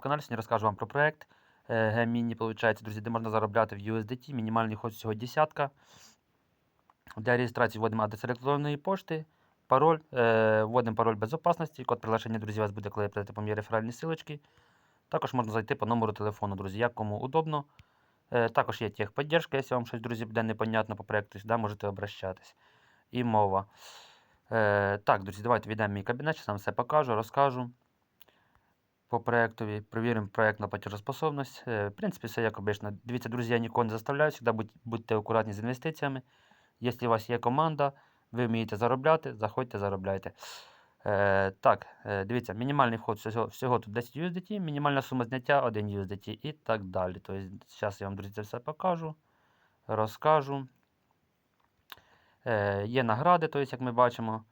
каналі. Сьогодні розкажу вам про проект G-Mini, получається, друзі, де можна заробляти в USDT. Мінімальний ход всього десятка. Для реєстрації вводимо адрес електронної пошти, пароль, е, вводимо пароль безопасності, код приглашення друзів у вас буде, коли прийдете по моїй реферальні силочки. Також можна зайти по номеру телефону, друзі, як кому удобно. Е, також є техподдержка, якщо вам щось, друзі, буде непонятно по проекту, сюди можете обращатись. І мова. Е, так, друзі, давайте війдемо в мій кабінет, зараз вам все покажу, розкажу по проектові. Провіримо проект на платежоспособність. Е, в принципі, все як обично. Дивіться, друзі, я нікого не заставляю, завжди будь, будьте акуратні з інвестиціями. Якщо у вас є команда, ви вмієте заробляти, заходьте, заробляйте. Е, так, е, дивіться, мінімальний вход всього, всього тут 10 USDT, мінімальна сума зняття 1 USDT і так далі. Тобто, зараз я вам, друзі, це все покажу, розкажу. Е, є награди, тобто, як ми бачимо,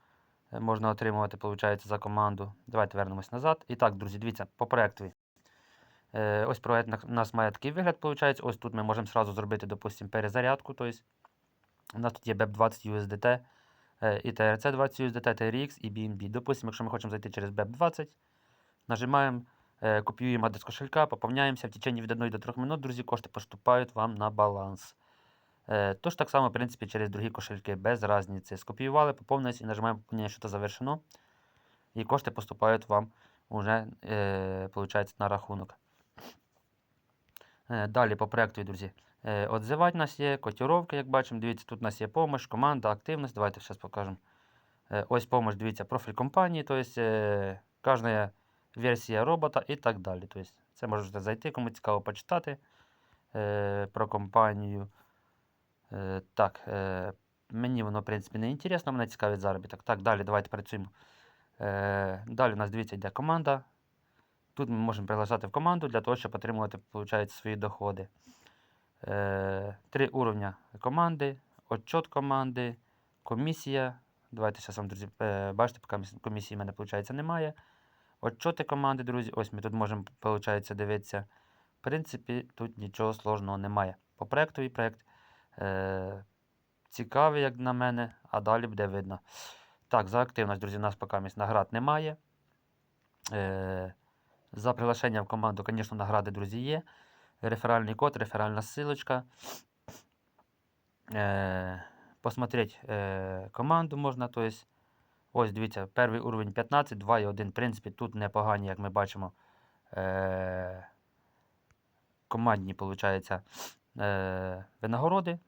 можна отримувати, виходить, за команду. Давайте вернемось назад. І так, друзі, дивіться, по проектові. Е, ось проект у нас має такий вигляд, виходить. Ось тут ми можемо сразу зробити, допустимо, перезарядку. Тобто, у нас тут є BEP20 USDT, е, і TRC20 USDT, TRX і BNB. Допустимо, якщо ми хочемо зайти через BEP20, нажимаємо, е, копіюємо адрес кошелька, поповняємося. В течение від 1 до 3 минут, друзі, кошти поступають вам на баланс. Е, Тож так само, в принципі, через другі кошельки, без різниці. Скопіювали, поповнились і нажимаємо поповнення, що це завершено. І кошти поступають вам уже, е, на рахунок. Е, Далі по проекту, друзі. Е, Отзивати у нас є, котировки, як бачимо. Дивіться, тут у нас є помощь, команда, активність. Давайте зараз покажемо. Ось помощь, дивіться, профіль компанії, тобто кожна версія робота і так далі. Тобто, це можете зайти, кому цікаво почитати про компанію. Е, так, е, мені воно, в принципі, не інтересно, мене цікавить заробіток. Так, далі давайте працюємо. Е, далі у нас, дивіться, йде команда. Тут ми можемо приглашати в команду для того, щоб отримувати, виходить, свої доходи. Е, три уровня команди, отчет команди, комісія. Давайте зараз вам, друзі, е, бачите, поки комісії в мене, виходить, немає. Отчоти команди, друзі. Ось ми тут можемо, виходить, дивитися. В принципі, тут нічого сложного немає. По проектовий проект е, цікавий, як на мене, а далі буде видно. Так, за активність, друзі, у нас поки наград немає. Е, за приглашення в команду, звісно, награди, друзі, є. Реферальний код, реферальна ссылочка. Е, посмотреть е, команду можна. То ось дивіться, перший уровень 15, 2 і 1. В принципі, тут непогані, як ми бачимо. Е, командні, виходить, е, винагороди.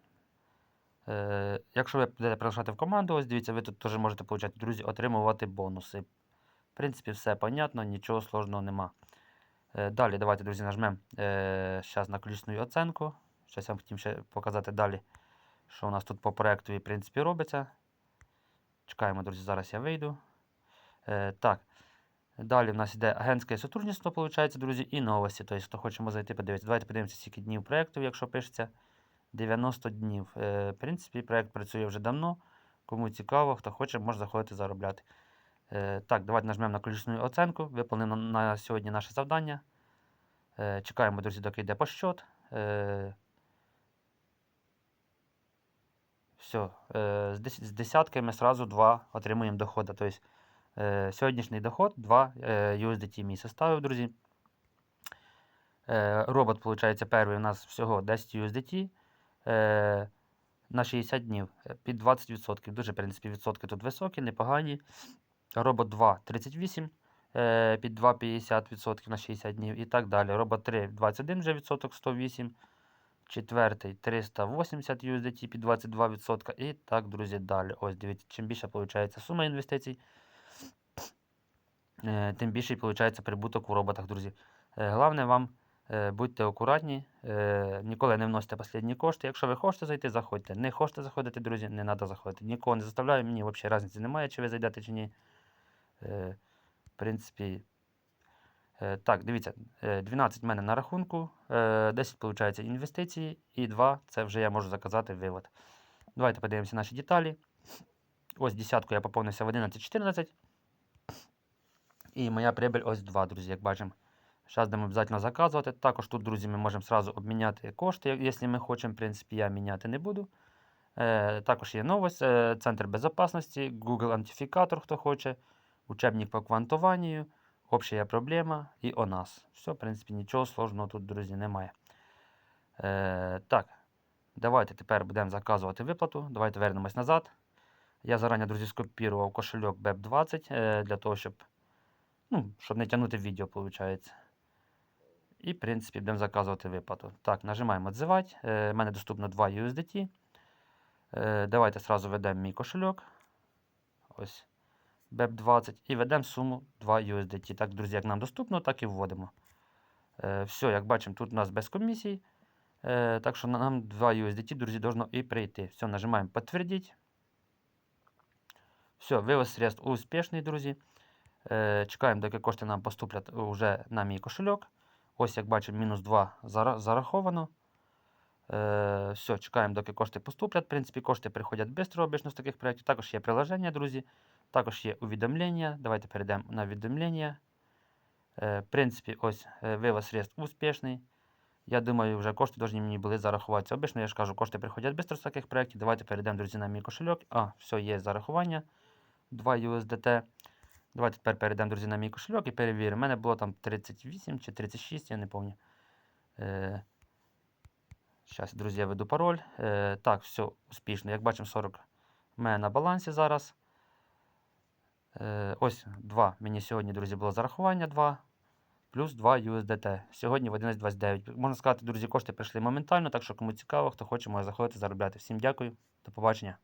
Е, якщо ви будете приглашати в команду, ось дивіться, ви тут теж можете получати, друзі, отримувати бонуси. В принципі, все понятно, нічого сложного нема. Е, Далі, давайте, друзі, нажмемо е, на ключну оценку. Щось я вам хотів ще показати далі, що у нас тут по проекту, в принципі, робиться. Чекаємо, друзі, зараз я вийду. Е, так. Далі в нас йде агентське сотрудництво, виходить, друзі, і новості. Тобто, хто хочемо зайти, подивитися. Давайте подивимося, скільки днів проєкту, якщо пишеться. 90 днів. Е, в принципі, проєкт працює вже давно. Кому цікаво, хто хоче, може заходити заробляти. Е, так, давайте нажмемо на ключну оценку. Виповнено на сьогодні наше завдання. Е, чекаємо, друзі, доки йде. Е, все. З, дес- з десятки ми сразу отримуємо доходи. Тобто, сьогоднішній доход 2 е, USDT мій составив, друзі. Робот, виходить, перший у нас всього 10 USDT е, на 60 днів е, під 20%. Дуже, в принципі, відсотки тут високі, непогані. Робот 2 38 е, під 2,50% на 60 днів і так далі. Робот 3 21 вже відсоток 108. Четвертий 380 USDT під 22%. І так, друзі, далі. Ось дивіться, чим більше виходить сума інвестицій, е, тим більший виходить прибуток у роботах, друзі. Е, Головне вам будьте акуратні, е, ніколи не вносите останні кошти. Якщо ви хочете зайти, заходьте. Не хочете заходити, друзі, не треба заходити. Нікого не заставляю, мені взагалі різниці немає, чи ви зайдете, чи ні. Е, В принципі, е, так, дивіться, е, 12 в мене на рахунку, е, 10 виходить інвестиції, і 2 це вже я можу заказати вивод. Давайте подивимося наші деталі. Ось десятку я поповнився в 11-14. І моя прибыль ось 2, друзі, як бачимо. Зараз будемо обов'язково заказувати. Також тут, друзі, ми можемо сразу обміняти кошти, якщо ми хочемо. В принципі, я міняти не буду. Е, також є новость, е, Центр безпечності, Google антифікатор, хто хоче, учебник по квантуванню, общая проблема і о нас. Все, в принципі, нічого сложного тут, друзі, немає. Е, так, давайте тепер будемо заказувати виплату. Давайте вернемось назад. Я зарані, друзі, скопірував кошельок BEP20 е, для того, щоб, ну, щоб не тягнути відео, виходить. І, в принципі, будемо заказувати виплату. Так, нажимаємо «Отзивати». Е, У мене доступно 2 USDT. Е, давайте сразу введемо мій кошельок. Ось. BEP20 і ведемо суму 2 USDT. Так, друзі, як нам доступно, так і вводимо. Е, все, як бачимо, тут у нас без комісій. Е, так що нам 2 USDT, друзі, должно і прийти. Все, нажимаємо підтвердити. Все, вивод средств успішний, друзі. Е, чекаємо, доки кошти нам поступлять уже на мій кошельок. Ось, як бачимо, мінус 2 зараховано. Е, все, чекаємо, доки кошти поступлять. В принципі, кошти приходять швидко обично з таких проєктів. Також є приложення, друзі. Також є увідомлення. Давайте перейдемо на увідомлення. Е, в принципі, ось е, вивод средств успішний. Я думаю, вже кошти повинні мені були зарахуватися. Обично я ж кажу, кошти приходять швидко з таких проєктів. Давайте перейдемо, друзі, на мій кошельок. А, все, є зарахування. 2 USDT. Давайте тепер перейдемо, друзі, на мій кошельок і перевіримо. У мене було там 38 чи 36, я не пам'ятаю. Е, Зараз, друзі, я веду пароль. Е, так, все успішно. Як бачимо, 40 в мене на балансі зараз. Е, ось 2. Мені сьогодні, друзі, було зарахування 2. Плюс 2 USDT. Сьогодні в 11.29. Можна сказати, друзі, кошти прийшли моментально, так що кому цікаво, хто хоче, може заходити заробляти. Всім дякую, до побачення.